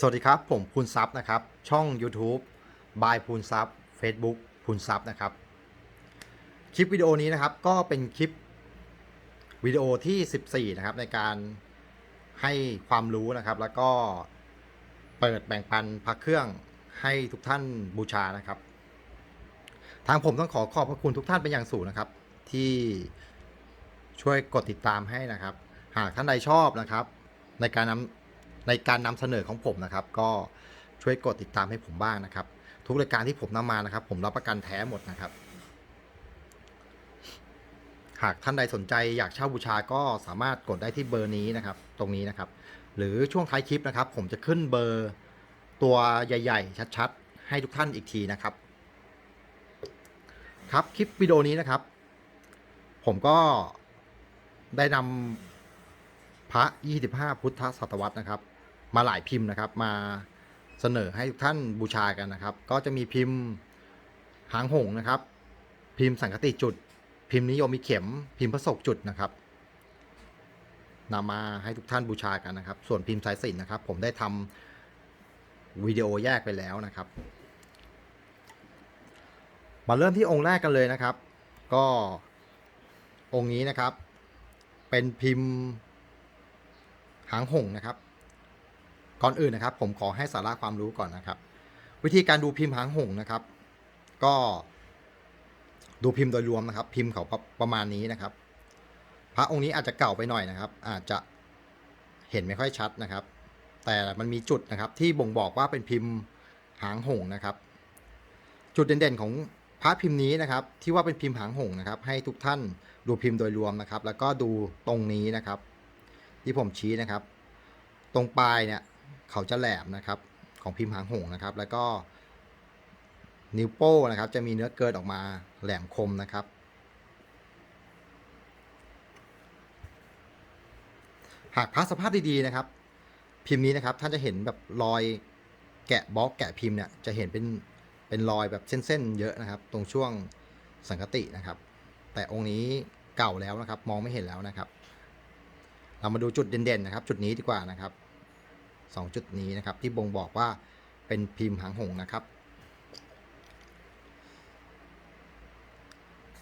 สวัสดีครับ ผมพูนซับนะครับ ช่อง YouTube บายพูนซับ Facebook พูนซับนะครับ คลิปวิดีโอนี้นะครับก็เป็นคลิปวิดีโอที่ 14 นะครับ ในการให้ความรู้นะครับ แล้วก็เปิดแบ่งปันพักเครื่องให้ทุกท่านบูชานะครับ ทางผมต้องขอขอบพระคุณทุกท่านเป็นอย่างสูงนะครับ ที่ช่วยกดติดตามให้นะครับ หากท่านใดชอบนะครับ ในการนำ ในการนำเสนอของผมนะครับ ก็ช่วยกดติดตามให้ผมบ้างนะครับ ทุกรายการที่ผมนำมานะครับ ผมรับประกันแท้หมดนะครับ หากท่านใดสนใจอยากเช่าบูชาก็สามารถกดได้ที่เบอร์นี้นะครับ ตรงนี้นะครับ หรือช่วงท้ายคลิปนะครับ ผมจะขึ้นเบอร์ตัวใหญ่ ๆ ชัดๆ ให้ทุกท่านอีกทีนะครับ ครับคลิปวิดีโอนี้นะครับ ผมก็ได้นำพระ 25 พุทธศตวรรษนะครับ มาหลายพิมพ์นะครับ มาเสนอให้ทุกท่านบูชากันนะครับ ก็จะมีพิมพ์หางหงส์นะครับ พิมพ์สังคติจุด พิมพ์นิยมมีเข็ม พิมพ์พระศกจุดนะครับนำมาให้ทุกท่านบูชากันนะครับ ส่วนพิมพ์สายสิญจนนะครับ ผมได้ทำวิดีโอแยกไปแล้วนะครับ มาเริ่มที่องค์แรกกันเลยนะครับ ก็องค์นี้นะครับ เป็นพิมพ์หางหงส์นะครับ ก่อนอื่นนะครับ ผมขอให้สาระความรู้ก่อนนะครับ วิธีการดูพิมพ์หางหงส์นะครับ ก็ดูพิมพ์โดยรวมนะครับ พิมพ์เขาประประมาณนี้นะครับ พระองค์นี้อาจจะเก่าไปหน่อยนะครับ อาจจะเห็นไม่ค่อยชัดนะครับ แต่มันมีจุดนะครับ ที่บ่งบอกว่าเป็นพิมพ์หางหงนะครับ จุดเด่นๆของพระพิมพ์นี้นะครับ ที่ว่าเป็นพิมพ์หางหงนะครับ ให้ทุกท่านดูพิมพ์โดยรวมนะครับ แล้วก็ดูตรงนี้นะครับ ที่ผมชี้นะครับ ตรงปลายเนี่ย เขาจะแหลมนะครับของพิมพ์หางหงนะครับ แล้วก็นิ้วโป้นะครับ จะมีเนื้อเกินออกมาแหลมคมนะครับ หากพระสภาพดีๆนะครับ พิมพ์นี้นะครับท่านจะเห็นแบบรอยแกะบล็อกแกะพิมพ์เนี่ยจะเห็นเป็นเป็นรอยแบบเส้นๆเยอะนะครับ ตรงช่วงสังกตินะครับ แต่องค์นี้เก่าแล้วนะครับ มองไม่เห็นแล้วนะครับ เรามาดูจุดเด่นๆนะครับ จุดนี้ดีกว่านะครับ สองจุดนี้นะครับ ที่บ่งบอกว่าเป็นพิมพ์หางหงนะครับ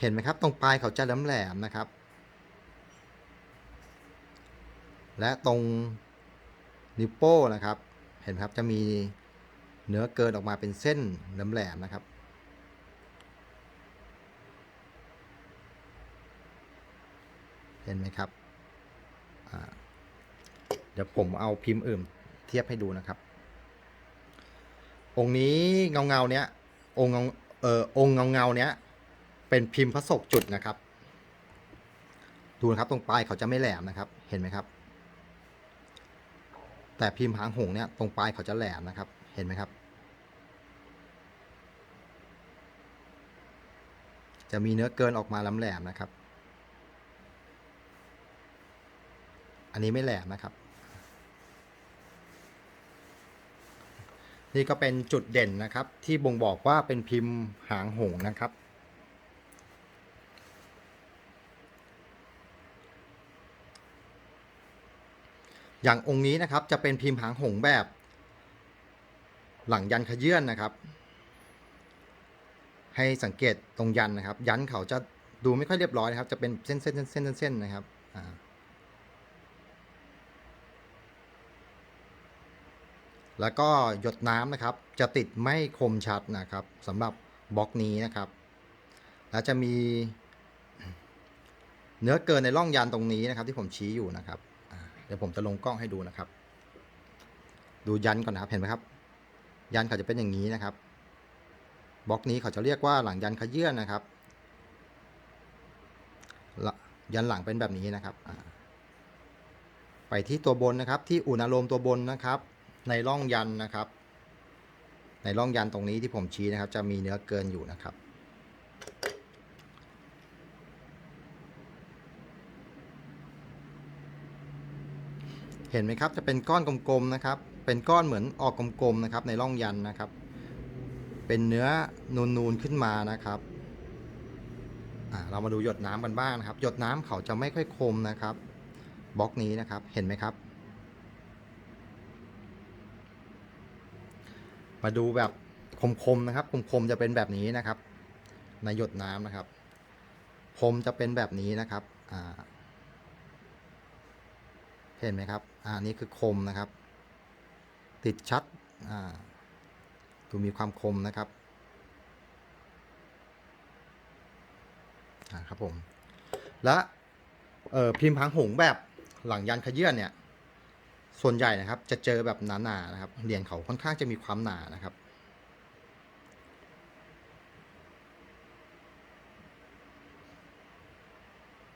เห็นไหมครับ ตรงปลายเขาจะแหลมๆนะครับ และตรงนิ้วโป้นะครับ เห็นครับจะมีเนื้อเกินออกมาเป็นเส้นแหลมๆนะครับเห็นไหมครับ เดี๋ยวผมเอาพิมพ์อื่น ทียบให้ดูนะครับ องค์นี้เงาเงาเนี้ยองค์เงาเอ่อองค์เงาเงาเนี้ยเป็นพิมพ์พระศกจุดนะครับ ดูนะครับตรงปลายเขาจะไม่แหลมนะครับ เห็นไหมครับ แต่พิมพ์หางหงเนี่ยตรงปลายเขาจะแหลมนะครับ เห็นไหมครับ จะมีเนื้อเกินออกมาลำแหลมนะครับ อันนี้ไม่แหลมนะครับ นี่ก็เป็นจุดเด่นนะครับ ที่บ่งบอกว่าเป็นพิมพ์หางหงนะครับ อย่างองค์นี้นะครับจะเป็นพิมพ์หางหงแบบ หลังยันขยื่นนะครับ ให้สังเกตตรงยันนะครับ ยันเขาจะดูไม่ค่อยเรียบร้อยนะครับ จะเป็นเส้นเส้นเส้นเส้นเส้นๆนะครับอ่า แล้วก็หยดน้ำนะครับ จะติดไม่คมชัดนะครับสำหรับบล็อกนี้นะครับ แล้วจะมีเนื้อเกินในร่องยันตรงนี้นะครับ ที่ผมชี้อยู่นะครับเดี๋ยวผมจะลงกล้องให้ดูนะครับ ดูยันก่อนนะครับเห็นไหมครับ ยันเขาจะเป็นอย่างนี้นะครับบล็อกนี้เขาจะเรียกว่าหลังยันขยื่นนะครับ ยันหลังเป็นแบบนี้นะครับ ไปที่ตัวบนนะครับ ที่อุณหโลมตัวบนนะครับ ในร่องยันนะครับ ในร่องยันตรงนี้ที่ผมชี้นะครับ จะมีเนื้อเกินอยู่นะครับเห็นไหมครับ จะเป็นก้อนกลมๆนะครับ เป็นก้อนเหมือนออกกลมๆนะครับ ในร่องยันนะครับ เป็นเนื้อนูนๆขึ้นมานะครับอ่าเรามาดูหยดน้ำกันบ้างนะครับ หยดน้ำเขาจะไม่ค่อยคมนะครับ บล็อกนี้นะครับ เห็นไหมครับ มาดูแบบคมๆนะครับคมๆจะเป็นแบบนี้นะครับ ในหยดน้ำนะครับ คมจะเป็นแบบนี้นะครับอ่าเห็นไหมครับอ่านี่คือคมนะครับ ติดชัดอ่าดูมีความคมนะครับอ่าครับผมและเอ่อพิมพ์พังหงแบบหลังยันขยื่นเนี่ย ส่วนใหญ่นะครับ จะเจอแบบหนาๆนะครับ เหรียญเขาค่อนข้างจะมีความหนานะครับ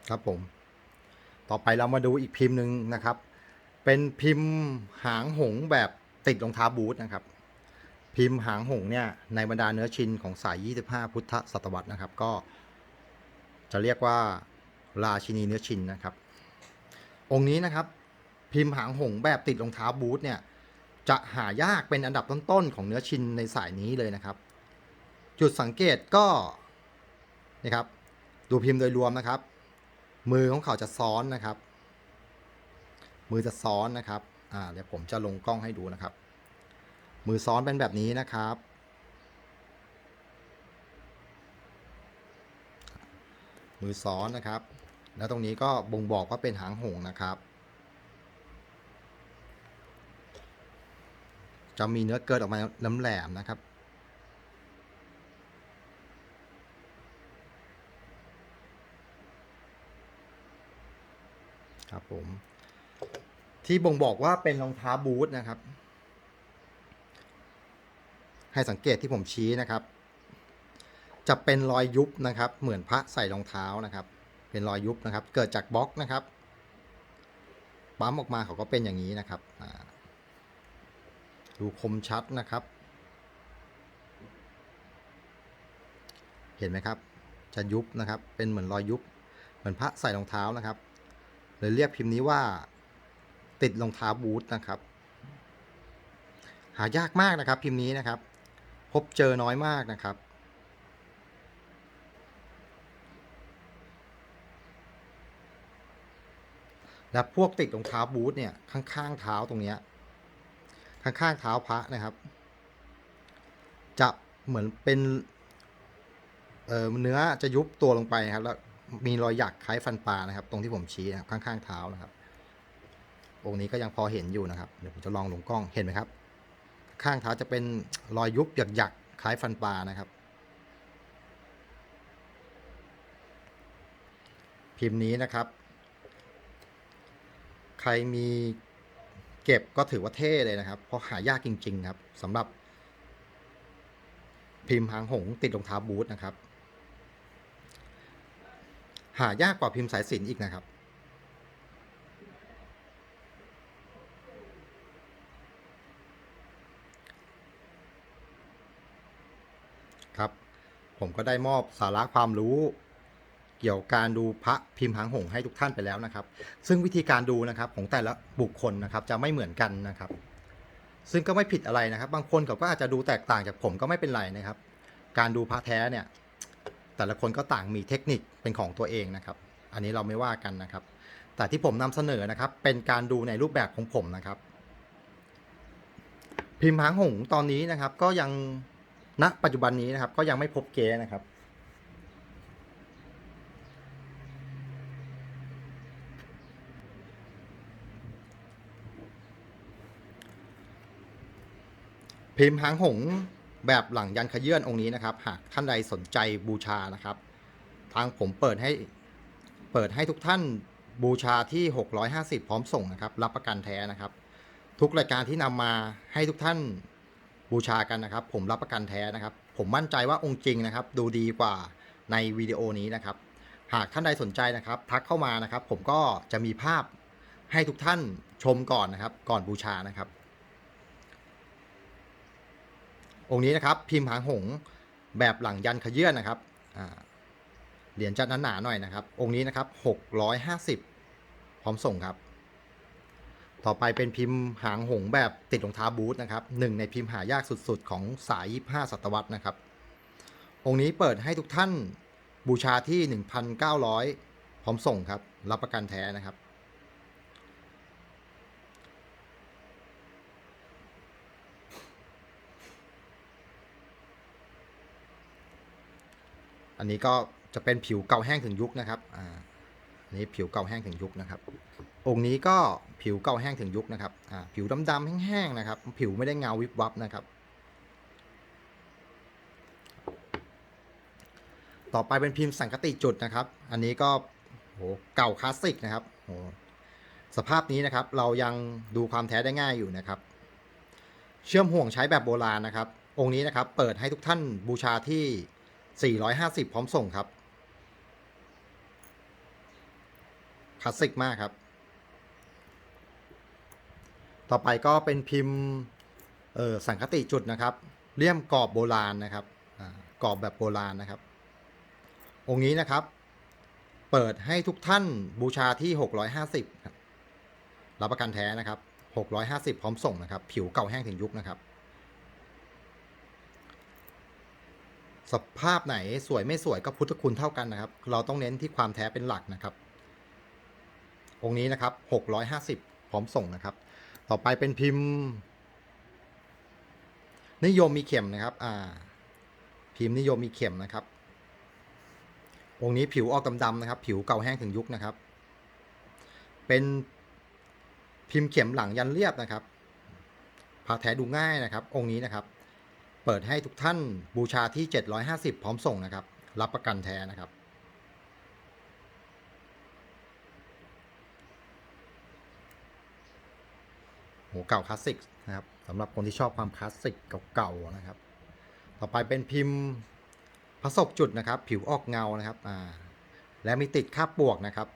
ครับผม ต่อไปเรามาดูอีกพิมพ์หนึ่งนะครับ เป็นพิมพ์หางหงแบบติดรองเท้าบูทนะครับ พิมพ์หางหงเนี่ยในบรรดาเนื้อชินของสาย 25 พุทธศตวรรษนะครับ ก็จะเรียกว่าราชินีเนื้อชินนะครับ องค์นี้นะครับ พิมพ์หางหงแบบติดรองเท้าบูทเนี่ย จะหายากเป็นอันดับต้นๆ ของเนื้อชินในสายนี้เลยนะครับ จุดสังเกตก็นี่ครับ ดูพิมพ์โดยรวมนะครับ มือของเขาจะซ้อนนะครับ มือจะซ้อนนะครับอ่าเดี๋ยวผมจะลงกล้องให้ดูนะครับ มือซ้อนเป็นแบบนี้นะครับ มือซ้อนนะครับ แล้วตรงนี้ก็บ่งบอกว่าเป็นหางหงนะครับ จะมีเนื้อเกิดออกมาน้ำแหลมนะครับ ครับผม ที่บ่งบอกว่าเป็นรองเท้าบูทนะครับ ให้สังเกตที่ผมชี้นะครับ จะเป็นรอยยุบนะครับ เหมือนพระใส่รองเท้านะครับ เป็นรอยยุบนะครับ เกิดจากบล็อกนะครับ ปั๊มออกมาเขาก็เป็นอย่างนี้นะครับอ่า ดูคมชัดนะครับ เห็นไหมครับ จะยุบนะครับ เป็นเหมือนรอยยุบ เหมือนพระใส่รองเท้านะครับเลยเรียกพิมพ์นี้ว่า ติดรองเท้าบูทนะครับ หายากมากนะครับ พิมพ์นี้นะครับ พบเจอน้อยมากนะครับและพวกติดรองเท้าบูทเนี่ยข้างๆเท้าตรงเนี้ย ข้างๆเท้าพระนะครับ จะเหมือนเป็นเอ่อเนื้อจะยุบตัวลงไปครับ แล้วมีรอยหยักคล้ายฟันปลานะครับ ตรงที่ผมชี้นะครับข้างๆเท้านะครับ องค์นี้ก็ยังพอเห็นอยู่นะครับเดี๋ยวผมจะลองลงกล้องเห็นไหมครับ ข้างเท้าจะเป็นรอยยุบหยักๆคล้ายฟันปลานะครับ พิมพ์นี้นะครับ ใครมี เก็บก็ถือว่าเท่เลยนะครับ เพราะหายากจริง ๆ ครับสำหรับพิมพ์หางหงติดรองเท้าบูทนะครับ หายากกว่าพิมพ์สายสินอีกนะครับ ครับ ผมก็ได้มอบสาระความรู้ เกี่ยวกับการดูพระพิมพ์หางหงให้ทุกท่านไปแล้วนะครับ ซึ่งวิธีการดูนะครับของแต่ละบุคคลนะครับจะไม่เหมือนกันนะครับ ซึ่งก็ไม่ผิดอะไรนะครับ บางคนเขาก็อาจจะดูแตกต่างจากผมก็ไม่เป็นไรนะครับ การดูพระแท้เนี่ย แต่ละคนก็ต่างมีเทคนิคเป็นของตัวเองนะครับ อันนี้เราไม่ว่ากันนะครับ แต่ที่ผมนำเสนอนะครับ เป็นการดูในรูปแบบของผมนะครับ พิมพ์หางหงตอนนี้นะครับ ก็ยังณปัจจุบันนี้นะครับ ก็ยังไม่พบเก๊นะครับ พิมพ์หางหงแบบหลังยันขยื่นองค์นี้นะครับ หากท่านใดสนใจบูชานะครับ ทางผมเปิดให้เปิดให้ทุกท่านบูชาที่ 650 พร้อมส่งนะครับ รับประกันแท้นะครับ ทุกรายการที่นำมาให้ทุกท่านบูชากันนะครับ ผมรับประกันแท้นะครับ ผมมั่นใจว่าองค์จริงนะครับ ดูดีกว่าในวิดีโอนี้นะครับ หากท่านใดสนใจนะครับ ทักเข้ามานะครับ ผมก็จะมีภาพให้ทุกท่านชมก่อนนะครับ ก่อนบูชานะครับ องค์นี้นะครับ พิมพ์หางหงแบบหลังยันขยื่นนะครับเหรียญจะหนาๆหน่อยนะครับ องค์นี้นะครับ650 พร้อมส่งครับ ต่อไปเป็นพิมพ์หางหงแบบติดรองเท้าบูทนะครับหนึ่งในพิมพ์หายากสุดๆ ของสาย 25 ศตวรรษนะครับ องค์นี้เปิดให้ทุกท่านบูชาที่ 1,900 พร้อมส่งครับ รับประกันแท้นะครับ อันนี้ก็จะเป็นผิวเก่าแห้งถึงยุคนะครับ อ่า อันนี้ผิวเก่าแห้งถึงยุคนะครับ องค์นี้ก็ผิวเก่าแห้งถึงยุคนะครับ อ่า ผิวดำๆแห้งๆนะครับ ผิวไม่ได้เงาวิบวับนะครับ ต่อไปเป็นพิมพ์สังกติจุดนะครับ อันนี้ก็โหเก่าคลาสสิกนะครับโหสภาพนี้นะครับเรายังดูความแท้ได้ง่ายอยู่นะครับ เชื่อมห่วงใช้แบบโบราณนะครับ องค์นี้นะครับเปิดให้ทุกท่านบูชาที่ 450 พร้อมส่งครับคลาสสิกมากครับ ต่อไปก็เป็นพิมพ์เออสังคติจุดนะครับ เลี่ยมกรอบโบราณนะครับกรอบแบบโบราณนะครับ องค์นี้นะครับ เปิดให้ทุกท่านบูชาที่ 650 ครับรับประกันแท้นะครับ 650 พร้อมส่งนะครับ ผิวเก่าแห้งถึงยุคนะครับ สภาพไหนสวยไม่สวยก็พุทธคุณเท่ากันนะครับ เราต้องเน้นที่ความแท้เป็นหลักนะครับ องค์นี้นะครับ 650 พร้อมส่งนะครับ ต่อไปเป็นพิมพ์ นิยมมีเข็มนะครับ อ่า พิมพ์นิยมมีเข็มนะครับ องค์นี้ผิวออกดำๆนะครับ ผิวเก่าแห้งถึงยุคนะครับ เป็นพิมพ์เข็มหลังยันเรียบนะครับพาแท้ดูง่ายนะครับ องค์นี้นะครับ เปิดให้ทุกท่านบูชาที่ 750 พร้อมส่งนะครับ รับประกันแท้นะครับ โหเก่าคลาสสิกนะครับสำหรับคนที่ชอบความคลาสสิกเก่าๆนะครับ ต่อไปเป็นพิมพ์ผสบจุดนะครับ ผิวออกเงานะครับอ่าและมีติดคาบปวกนะครับ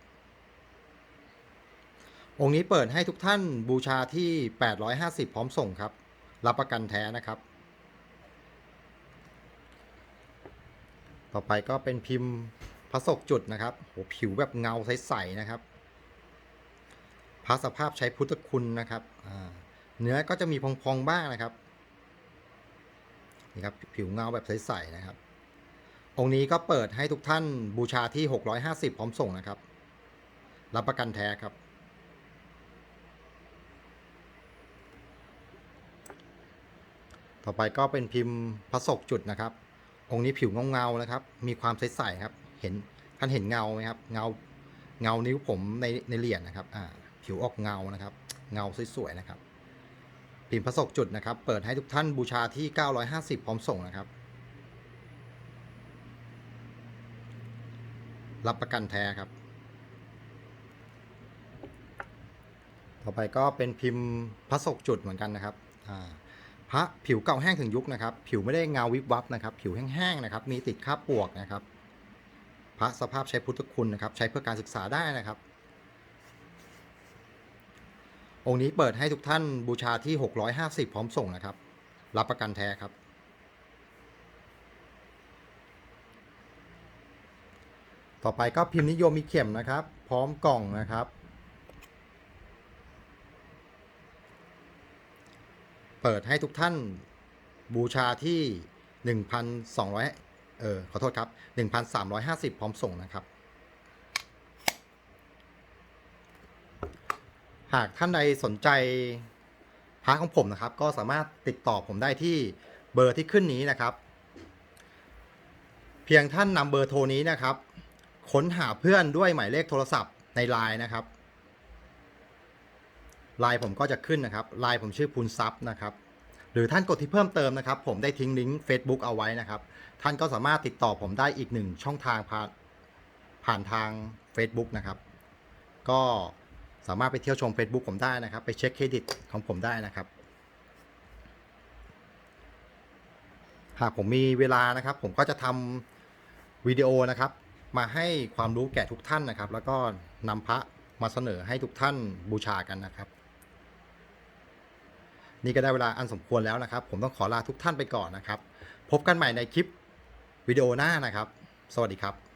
องค์นี้เปิดให้ทุกท่านบูชาที่ 850 พร้อมส่งครับ รับประกันแท้นะครับ ต่อไปก็เป็นพิมพ์พระศกจุดนะครับโหผิวแบบเงาใสๆนะครับพระสภาพใช้พุทธคุณนะครับเนื้อก็จะมีพองๆบ้างนะครับนี่ครับผิวเงาแบบใสๆนะครับ องค์นี้ก็เปิดให้ทุกท่านบูชาที่ 650 พร้อมส่งนะครับ รับประกันแท้ครับ ต่อไปก็เป็นพิมพ์พระศกจุดนะครับ องค์นี้ผิวเงาๆนะครับ มีความใสๆครับ เห็นท่านเห็นเงาไหมครับ เงาเงานิ้วผมในในเหรียญนะครับ อ่า ผิวออกเงานะครับ เงาสวยๆนะครับ พิมพ์พระศกจุดนะครับ เปิดให้ทุกท่านบูชาที่ 950 พร้อมส่งนะครับ รับประกันแท้ครับ ต่อไปก็เป็นพิมพ์พระศกจุดเหมือนกันนะครับ อ่า พระผิวเก่าแห้งถึงยุคนะครับ ผิวไม่ได้เงาวิบวับนะครับ ผิวแห้งๆนะครับ มีติดคราบปวกนะครับ พระสภาพใช้พุทธคุณนะครับ ใช้เพื่อการศึกษาได้นะครับ องค์นี้เปิดให้ทุกท่านบูชาที่ 650 พร้อมส่งนะครับ รับประกันแท้ครับต่อไปก็พิมพ์นิยมมีเข็มนะครับ พร้อมกล่องนะครับ เปิดให้ทุกท่านบูชาที่ 1,200 เออขอโทษครับ 1,350 พร้อมส่งนะครับ หากท่านใดสนใจพระของผมนะครับ ก็สามารถติดต่อผมได้ที่เบอร์ที่ขึ้นนี้นะครับ เพียงท่านนำเบอร์โทรนี้นะครับ ค้นหาเพื่อนด้วยหมายเลขโทรศัพท์ในไลน์นะครับ ไลน์ผมก็จะขึ้นนะครับไลน์ผมชื่อพูนซับนะครับหรือท่านกดที่เพิ่มเติมนะครับ ผมได้ทิ้งลิงก์ Facebook เอาไว้นะครับ ท่านก็สามารถติดต่อผมได้อีกหนึ่งช่องทางผ่านผ่านทาง Facebook นะครับ ก็สามารถไปเที่ยวชม Facebook ผมได้นะครับ ไปเช็คเครดิตของผมได้นะครับ หากผมมีเวลานะครับ ผมก็จะทำวิดีโอนะครับ มาให้ความรู้แก่ทุกท่านนะครับ แล้วก็นำพระมาเสนอให้ทุกท่านบูชากันนะครับ นี่ก็ได้เวลาอันสมควรแล้วนะครับ ผมต้องขอลาทุกท่านไปก่อนนะครับ พบกันใหม่ในคลิปวิดีโอหน้านะครับ สวัสดีครับ